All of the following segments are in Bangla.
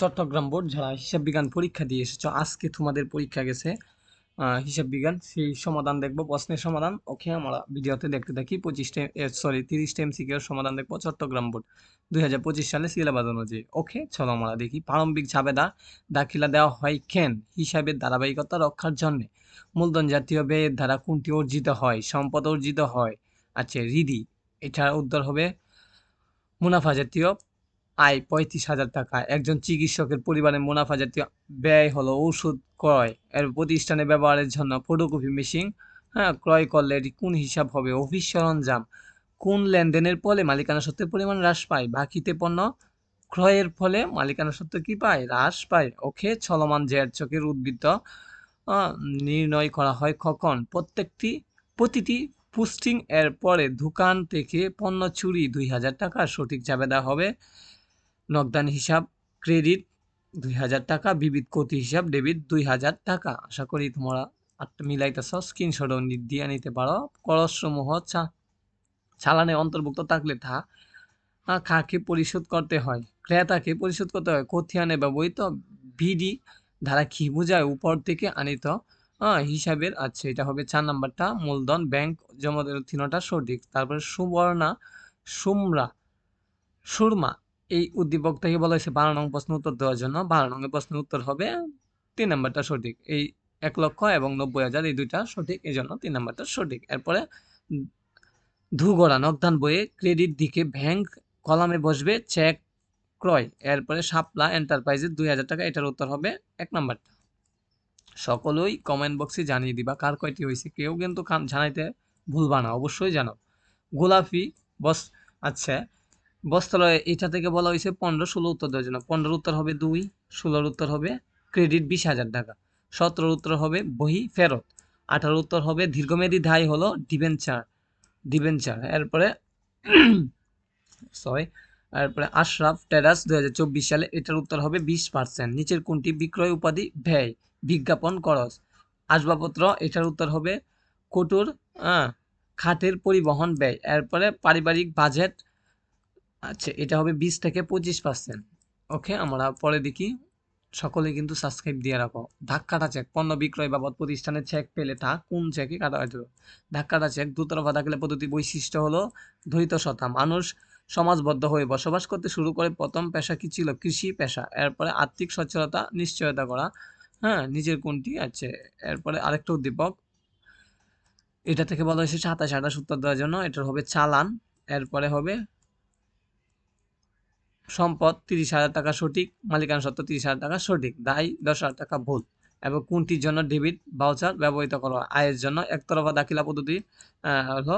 চট্টগ্রাম বোর্ড যারা হিসাব বিজ্ঞান পরীক্ষা দিয়ে এসেছ, আজকে তোমাদের পরীক্ষা গেছে হিসাব বিজ্ঞান। সেই সমাধান দেখব, প্রশ্নের সমাধান। ওকে, আমরা ভিডিওতে দেখতে থাকি পঁচিশটা সরি তিরিশটা এমসিকিউর সমাধান দেখব, চট্টগ্রাম বোর্ড। দুই হাজার পঁচিশ সালে সিলেবাস অনুযায়ী। ওকে, চলো আমরা দেখি। প্রারম্ভিক ঝাবেদা দাখিলা দেওয়া হয় কেন? হিসাবের ধারাবাহিকতা রক্ষার জন্য। মূলধন জাতীয় ব্যয়ের দ্বারা কোনটি অর্জিত হয়? সম্পদ অর্জিত হয়। আচ্ছা রিদি এটার উত্তর হবে মুনাফা জাতীয় আয় পঁয়ত্রিশ হাজার টাকা। একজন চিকিৎসকের পরিবারের মুনাফা জাতীয় ব্যয় হলো ওষুধ ক্রয়। এর প্রতিষ্ঠানে ব্যবহারের জন্য ফটোকপি মেশিন হ্যাঁ ক্রয় করলে এটি কোন হিসাব হবে? অফিস সরঞ্জাম। কোন লেনদেনের ফলে মালিকানা সত্ত্বের পরিমাণ হ্রাস পায়? বাকিতে পণ্য ক্রয়ের ফলে মালিকানা সত্ত্ব কি পায়? হ্রাস পায়। ওকে, চলমান জের চকের উদ্বৃত্ত নির্ণয় করা হয় কখন? প্রত্যেকটি, প্রতিটি পোস্টিং এর পরে দোকান থেকে পণ্য চুরি দুই হাজার টাকা সঠিক জাবেদা হবে। নগদান হিসাব ক্রেডিট দুই হাজার টাকা বিবিধ ক্ষতি হিসাব ডেবিট দুই হাজার টাকা। আশা করি তোমরা আটটা মিলাইতেছ স্ক্রিনশটও দিয়ে নিতে পারো। করসমূহ চা চালানে অন্তর্ভুক্ত থাকলে আহ, কাকে পরিশোধ করতে হয়? ক্রেতাকে পরিশোধ করতে হয় কথিয়ানে ব্যবহৃত বিডি ধারা কি বোঝায়? উপর থেকে আনিত হিসাবের আচ্ছা এটা হবে চার নাম্বারটা মূলধন ব্যাংক জমা তিনটা সঠিক। তারপরে সুবর্ণা সুমরা সুরমা এই উদ্দীপক থেকে বলা হয়েছে বারো নং প্রশ্ন উত্তর দেওয়ার জন্য। বারো নং প্রশ্নের উত্তর হবে তিন নাম্বারটা সঠিক। এই এক লক্ষ এবং নব্বই হাজার এই দুইটা সঠিক, এই জন্য তিন নাম্বারটা সঠিক। এরপরে ধুগড়া নগদান বইয়ে ক্রেডিট দিকে ব্যাংক কলামে বসবে চেক ক্রয়। এরপরে শাপলা এন্টারপ্রাইজের দুই হাজার টাকা, এটার উত্তর হবে এক নাম্বারটা। সকলেই কমেন্ট বক্সে জানিয়ে দিবা কার কয়টি হয়েছে। কেউ কিন্তু কান- জানাইতে ভুলবা না, অবশ্যই জানাও গোলাপি বস আচ্ছা বস্ত্রালয় এটা থেকে বলা হয়েছে পনেরো ষোলো উত্তর দেওয়ার জন্য। পনেরোর উত্তর হবে দুই, ষোলোর উত্তর হবে ক্রেডিট বিশ হাজার টাকা। সতেরোর উত্তর হবে বহি ফেরত। আঠারোর উত্তর হবে দীর্ঘমেয়াদী দায় হলো ডিবেঞ্চার ডিবেঞ্চার। এরপরে, সরি, এরপরে আশরাফ টেরাস দুই হাজার চব্বিশ সালে এটার উত্তর হবে বিশ পার্সেন্ট নিচের কোনটি? বিক্রয় উপাধি ব্যয়, বিজ্ঞাপন খরচ। আসবাবপত্র, এটার উত্তর হবে কটুর খাটের পরিবহন ব্যয়। এরপরে পারিবারিক বাজেট আচ্ছা এটা হবে বিশ থেকে পঁচিশ পার্সেন্ট ওকে আমরা পরে দেখি। সকলে কিন্তু সাবস্ক্রাইব দিয়ে রাখো। ধাক্কাটা চেক পণ্য বিক্রয় বাবদ প্রতিষ্ঠানের চেক পেলে তা কোন চেকে কাটা হয়েছিল? ধাক্কাটা চেক দুতরফা দাখিলা পদ্ধতি বৈশিষ্ট্য হলো ধৈর্যশতা মানুষ সমাজবদ্ধ হয়ে বসবাস করতে শুরু করে প্রথম পেশা কি ছিল? কৃষি পেশা। এরপরে আর্থিক সচ্ছলতা, নিশ্চয়তা করা। হ্যাঁ নিজের কোনটি? আছে এরপরে আরেকটা উদ্দীপক। এটা থেকে বলা হয়েছে সাতাশ আঠাশ উত্তর দেওয়ার জন্য। এটার হবে চালান। এরপরে হবে সম্পদ তিরিশ হাজার টাকা সঠিক মালিকানা সত্ত্ব তিরিশ হাজার টাকা সঠিক, দায় দশ হাজার টাকা ভুল। এবং কোনটির জন্য ডেবিট, ভাউচার ব্যবহৃত করা? আয়ের জন্য একতরফা দাখিলা পদ্ধতি হলো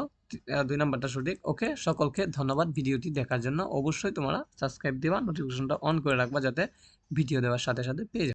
দুই নম্বরটা সঠিক। ওকে, সকলকে ধন্যবাদ ভিডিওটি দেখার জন্য। অবশ্যই তোমরা সাবস্ক্রাইব দেবা, নোটিফিকেশনটা অন করে রাখবা যাতে ভিডিও দেওয়ার সাথে সাথে পেয়ে যাও।